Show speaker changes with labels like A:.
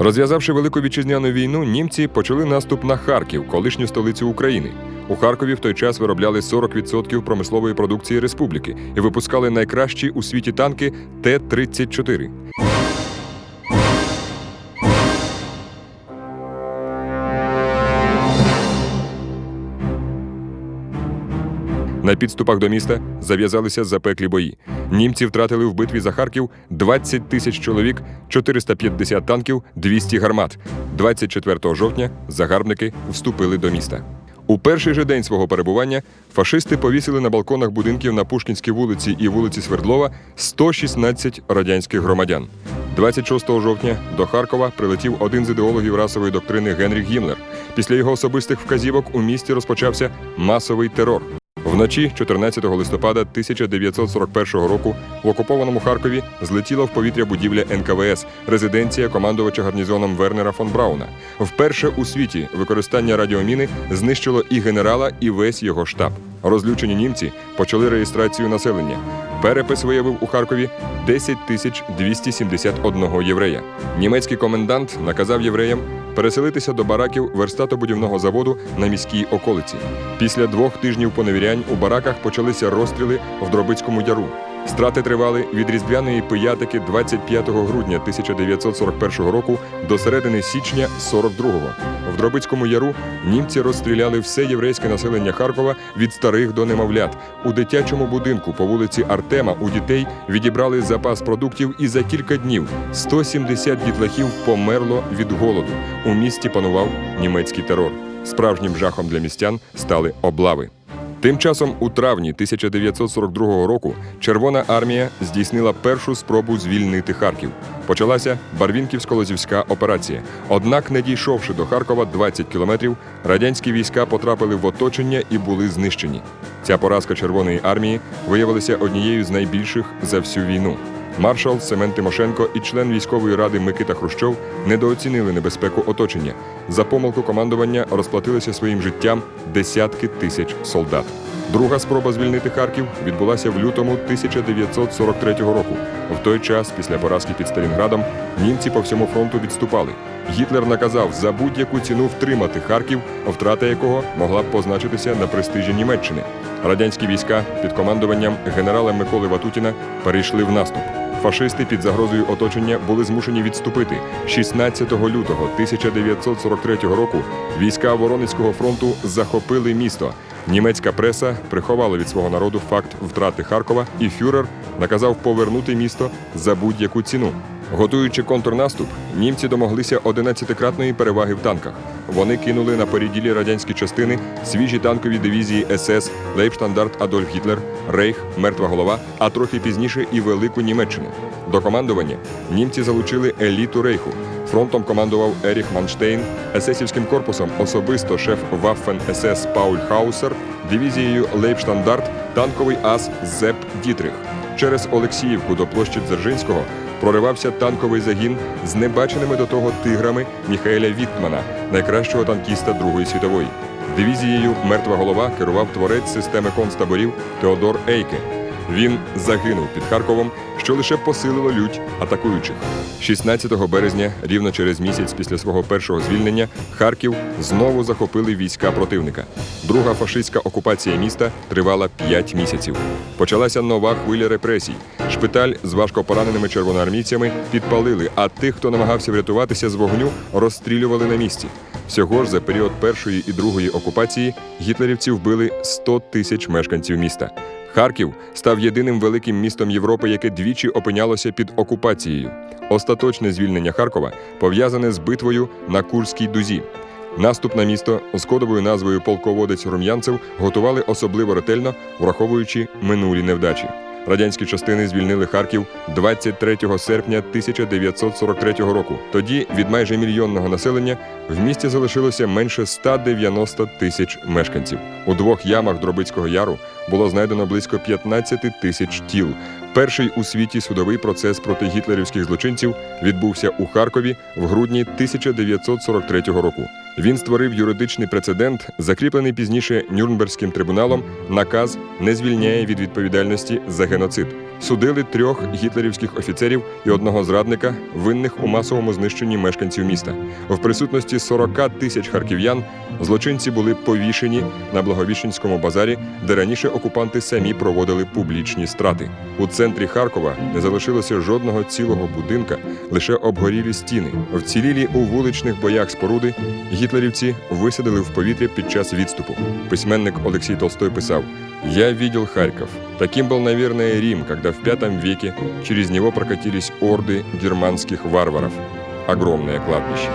A: Розв'язавши велику вітчизняну війну, німці почали наступ на Харків, колишню столицю України. У Харкові в той час виробляли 40% промислової продукції республіки і випускали найкращі у світі танки Т-34. На підступах до міста зав'язалися запеклі бої. Німці втратили в битві за Харків 20 тисяч чоловік, 450 танків, 200 гармат. 24 жовтня загарбники вступили до міста. У перший же день свого перебування фашисти повісили на балконах будинків на Пушкінській вулиці і вулиці Свердлова 116 радянських громадян. 26 жовтня до Харкова прилетів один з ідеологів расової доктрини Генріх Гімлер. Після його особистих вказівок у місті розпочався масовий терор. Вночі 14 листопада 1941 року в окупованому Харкові злетіла в повітря будівля НКВС, резиденція командувача гарнізоном Вернера фон Брауна. Вперше у світі використання радіоміни знищило і генерала, і весь його штаб. Розлючені німці почали реєстрацію населення. Перепис виявив у Харкові 10 тисяч 271 єврея. Німецький комендант наказав євреям переселитися до бараків верстатобудівного заводу на міській околиці. Після двох тижнів поневірянь у бараках почалися розстріли в Дробицькому яру. Страти тривали від різдвяної пиятики 25 грудня 1941 року до середини січня 42-го. В Дробицькому яру німці розстріляли все єврейське населення Харкова від старих до немовлят. У дитячому будинку по вулиці Артема у дітей відібрали запас продуктів, і за кілька днів 170 дітлахів померло від голоду. У місті панував німецький терор. Справжнім жахом для містян стали облави. Тим часом, у травні 1942 року Червона армія здійснила першу спробу звільнити Харків. Почалася Барвінківсько-Лозівська операція. Однак, не дійшовши до Харкова 20 кілометрів, радянські війська потрапили в оточення і були знищені. Ця поразка Червоної армії виявилася однією з найбільших за всю війну. Маршал Семен Тимошенко і член військової ради Микита Хрущов недооцінили небезпеку оточення. За помилку командування розплатилися своїм життям десятки тисяч солдат. Друга спроба звільнити Харків відбулася в лютому 1943 року. В той час, після поразки під Сталінградом, німці по всьому фронту відступали. Гітлер наказав за будь-яку ціну втримати Харків, втрата якого могла б позначитися на престижі Німеччини. Радянські війська під командуванням генерала Миколи Ватутіна перейшли в наступ. Фашисти під загрозою оточення були змушені відступити. 16 лютого 1943 року війська Воронецького фронту захопили місто. Німецька преса приховала від свого народу факт втрати Харкова, і фюрер наказав повернути місто за будь-яку ціну. Готуючи контрнаступ, німці домоглися 11-кратної переваги в танках. Вони кинули на переділі радянські частини свіжі танкові дивізії СС, Лейбштандарт Адольф Гітлер, Рейх, Мертва голова, а трохи пізніше і Велику Німеччину. До командування німці залучили еліту рейху. Фронтом командував Еріх Манштейн, есесівським корпусом особисто шеф Ваффен СС Пауль Хаусер, дивізією Лейбштандарт, танковий ас Зеп Дітрих. Через Олексіївку до площі Дзержинського проривався танковий загін з небаченими до того тиграми Міхаеля Віттмана, найкращого танкіста Другої світової. Дивізією Мертва голова керував творець системи концтаборів Теодор Ейке. Він загинув під Харковом, що лише посилило лють атакуючих. 16 березня, рівно через місяць після свого першого звільнення, Харків знову захопили війська противника. Друга фашистська окупація міста тривала 5 місяців. Почалася нова хвиля репресій. Шпиталь з важкопораненими червоноармійцями підпалили, а тих, хто намагався врятуватися з вогню, розстрілювали на місці. Всього ж за період першої і другої окупації гітлерівці вбили 100 тисяч мешканців міста. Харків став єдиним великим містом Європи, яке двічі опинялося під окупацією. Остаточне звільнення Харкова пов'язане з битвою на Курській дузі. Наступ на місто з кодовою назвою Полководець Рум'янцев готували особливо ретельно, враховуючи минулі невдачі. Радянські частини звільнили Харків 23 серпня 1943 року. Тоді від майже мільйонного населення в місті залишилося менше 190 тисяч мешканців. У двох ямах Дробицького яру було знайдено близько 15 тисяч тіл. Перший у світі судовий процес проти гітлерівських злочинців відбувся у Харкові в грудні 1943 року. Він створив юридичний прецедент, закріплений пізніше Нюрнберзьким трибуналом, наказ не звільняє від відповідальності за геноцид. Судили трьох гітлерівських офіцерів і одного зрадника, винних у масовому знищенні мешканців міста. В присутності 40 тисяч харків'ян злочинці були повішені на Благовіщенському базарі, де раніше окупанти самі проводили публічні страти. У центрі Харкова не залишилося жодного цілого будинка, лише обгорілі стіни. Вцілілі у вуличних боях споруди гітлерівці висадили в повітря під час відступу. Письменник Олексій Толстой писав: «Я видел Харьков. Таким был, наверное, Рим, когда в V веке через него прокатились орды германских варваров. Огромное кладбище.